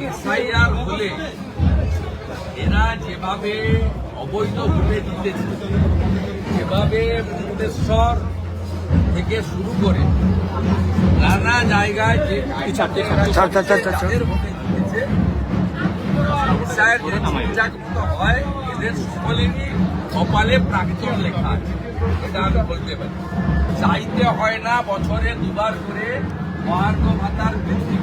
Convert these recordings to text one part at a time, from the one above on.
SIR হলে এরা যেভাবে অবৈধ ভোটে জিতেছে যেভাবে মুক্তেশ্বর থেকে শুরু করে নানা জায়গায় যে ভোটে জিতেছে হয় এদের সকলেরই কপালে প্রাক্তন লেখা আছে। এটা আমি বলতে পারি। চাইতে হয় না বছরে দুবার করে মহার্ঘ ভাতার বৃদ্ধি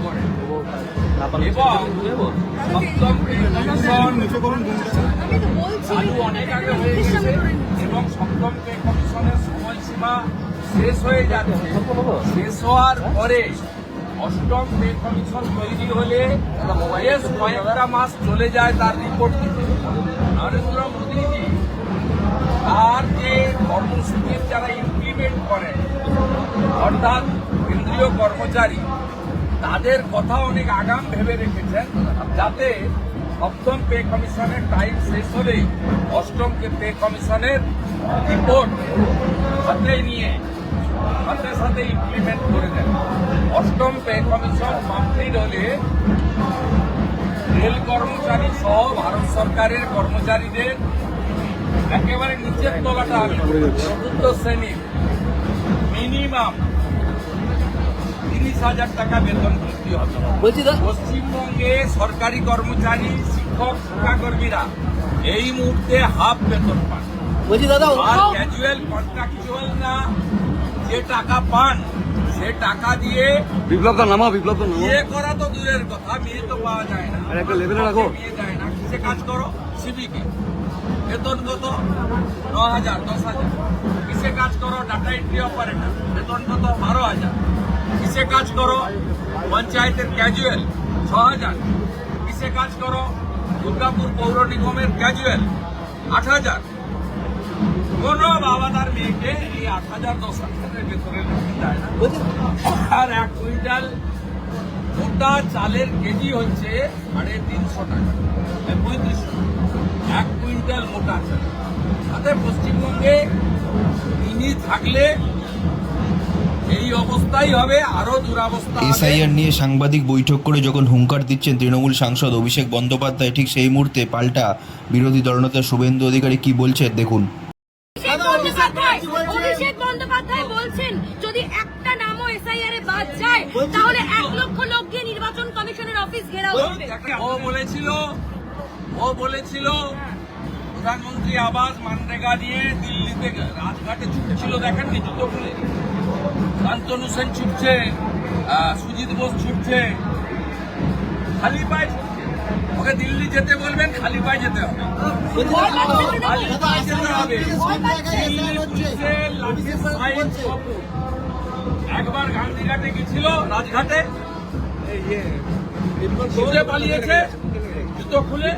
এবং সপ্তম পে কমিশনের সময়সীমা শেষ হয়ে যাচ্ছে শেষ হওয়ার পরে অষ্টম পে কমিশন তৈরি হলে বেশ কয়েকটা মাস চলে যায় তার রিপোর্ট দিতে নরেন্দ্র মোদীজি তার যে কর্মসূচির যারা ইমপ্লিমেন্ট করেন অর্থাৎ কেন্দ্রীয় কর্মচারী তাদের কথা অনেক আগাম ভেবে রেখেছেন, যাতে সপ্তম পে কমিশনের টাইম শেষ হলেই অষ্টম পে কমিশনের রিপোর্ট হাতে নিয়ে সাথে সাথে ইমপ্লিমেন্ট করে দেন। অষ্টম পে কমিশন কমপ্লিট হলে রেল কর্মচারী সহ ভারত সরকারের কর্মচারীদের একেবারে নিচের তলাটা আমি চতুর্থ শ্রেণির মিনিমাম তিরিশ হাজার টাকা বেতন বৃদ্ধি হবে। পশ্চিমবঙ্গে সরকারি কর্মচারী শিক্ষক শিক্ষাকর্মীরা এই মুহূর্তে হাফ বেতন পান। বলছি দাদা ক্যাজুয়াল কন্ট্রাকচুয়াল না যে টাকা পান সে টাকা দিয়ে বিপ্লব দা নামা বিপ্লব দা নামা করা তো দূরের কথা মেয়ে তো পাওয়া যায় না। একটা এ রাখো। বিয়ে যায় না কিসে কাজ করো? সিভিকে। বেতন কত ন হাজার, দশ হাজার। কিসে কাজ করো? ডাটা এন্ট্রি অপারেটর বেতন কত বারো হাজার। কিসে কাজ করো? পঞ্চায়েতের ক্যাজুয়াল ছ হাজার। কিসে কাজ করো? দুর্গাপুর পৌর নিগমের ক্যাজুয়াল আট হাজার। কোন বাবা তার মেয়েকে এই আট হাজার, দশ হাজারের বেতনের যায় না। আর এক কুইন্টাল মোটা চালের কেজি হচ্ছে সাড়ে তিনশো টাকা পঁয়ত্রিশশো এক কুইন্টাল মোটা চাল। তাতে পশ্চিমবঙ্গে ইনি থাকলে এই অবস্থাই হবে আরও দুরাবস্থা এসআইআর নিয়ে সাংবাদিক বৈঠক করে যখন হুঙ্কার দিচ্ছেন তৃণমূল সাংসদ অভিষেক বন্দ্যোপাধ্যায় ঠিক সেই মুহূর্তে পাল্টা বিরোধী দলনেতা শুভেন্দু অধিকারী কি বলছেন দেখুন। অভিষেক বন্দ্যোপাধ্যায় বলছেন যদি একটা নামও এসআইআর এ বাদ যায় তাহলে এক লক্ষ লোক গিয়ে নির্বাচন কমিশনের অফিস ঘেরাও করবে। ও বলেছিল ও বলেছিল প্রধানমন্ত্রী আবাস মানরেগা নিয়ে দিল্লিতে রাজঘাটে ছুটছিল দেখেননি জুতো খুলে। শান্তনু সেন ছুটছে আহ, সুজিত বোস ছুটছে খালি পায়ে ছুটছে। ওকে দিল্লি যেতে বলবেন খালি পায়ে যেতে হবে। খালি পায়ে যেতে হবে। দিল্লি পুলিশের লাঠি। একবার গান্ধীঘাটে গেছিল রাজঘাটে। ছুটে পালিয়েছে। জুতো খুলে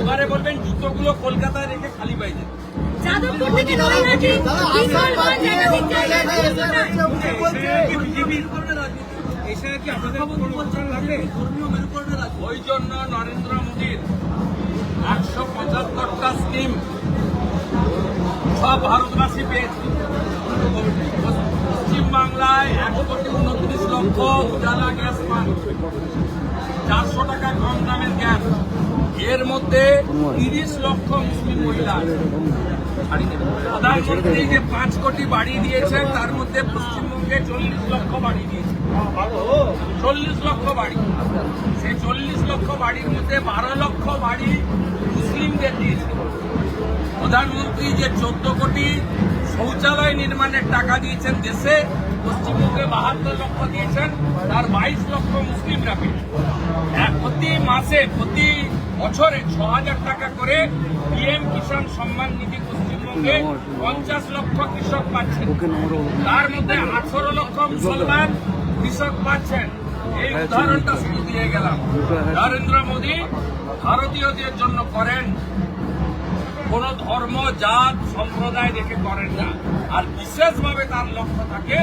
এবারে বলবেন জুতোগুলো কলকাতায় রেখে খালি পাই জায়গায় ওই জন্য নরেন্দ্র মোদীর একশো পঁচাত্তরটা স্কিম সব ভারতবাসী পেয়েছে। পশ্চিমবাংলায় এক কোটি উনত্রিশ লক্ষ উজালা গ্যাস পান। চারশো টাকা কম দামের গ্যাস। এর মধ্যে তিরিশ লক্ষ মুসলিম মহিলা প্রধানমন্ত্রী যে পাঁচ কোটি বাড়ি দিয়েছেন, তার মধ্যে পশ্চিমবঙ্গে চল্লিশ লক্ষ বাড়ি দিয়েছে। চল্লিশ লক্ষ বাড়ি। সেই চল্লিশ লক্ষ বাড়ির মধ্যে বারো লক্ষ বাড়ি মুসলিমদের দিয়েছে। প্রধানমন্ত্রী যে চোদ্দ কোটি শৌচালয় নির্মাণের টাকা দিয়েছেন দেশে পশ্চিমবঙ্গে বাহাত্তর লক্ষ দিয়েছেন তার বাইশ লক্ষ মুসলিমরা পেয়েছে প্রতি মাসে প্রতি বছরে ছ হাজার টাকা করে পিএম কিষাণ সম্মান নিধি পশ্চিমবঙ্গে পঞ্চাশ লক্ষ কৃষক পাচ্ছেন। তার মধ্যে আঠারো লক্ষ মুসলমান কৃষক পাচ্ছেন। এই উদাহরণটা শুরু দিয়ে গেলাম। নরেন্দ্র মোদী ভারতীয়দের জন্য করেন। কোন ধর্ম জাত সম্প্রদায় দেখে করেন না। আর বিশেষভাবে তার লক্ষ্য থাকে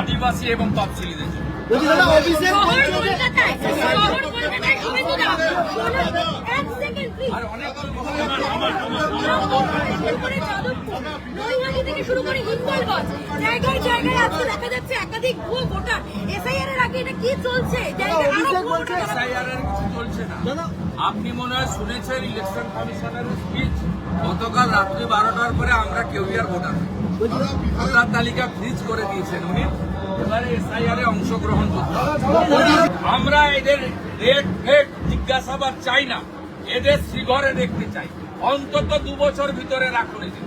আদিবাসী এবং তফসিলিদের জন্য। এক সেকেন্ড প্লিজ আর অনেক থেকে শুরু করে হিন্দলগঞ্জ জায়গায় জায়গায় আজকে দেখা যাচ্ছে একাধিক ভুয়ো ভোটার। এসআইআর এর আগে এটা কি চলছে? আপনি মনে হয় শুনেছেন ইলেকশন কমিশনের স্পিচ গতকাল রাত্রি বারোটার পরে আমরা কেউই আর ভোটার ভোটার তালিকা ফ্রিজ করে দিয়েছেন উনি। এবারে এসআইআর এ অংশগ্রহণ করতে হবে। আমরা এদের রেট ফেট জিজ্ঞাসাবাদ চাই না। এদের শ্রীঘরে দেখতে চাই। অন্তত দু বছর ভিতরে রাখুন এদের।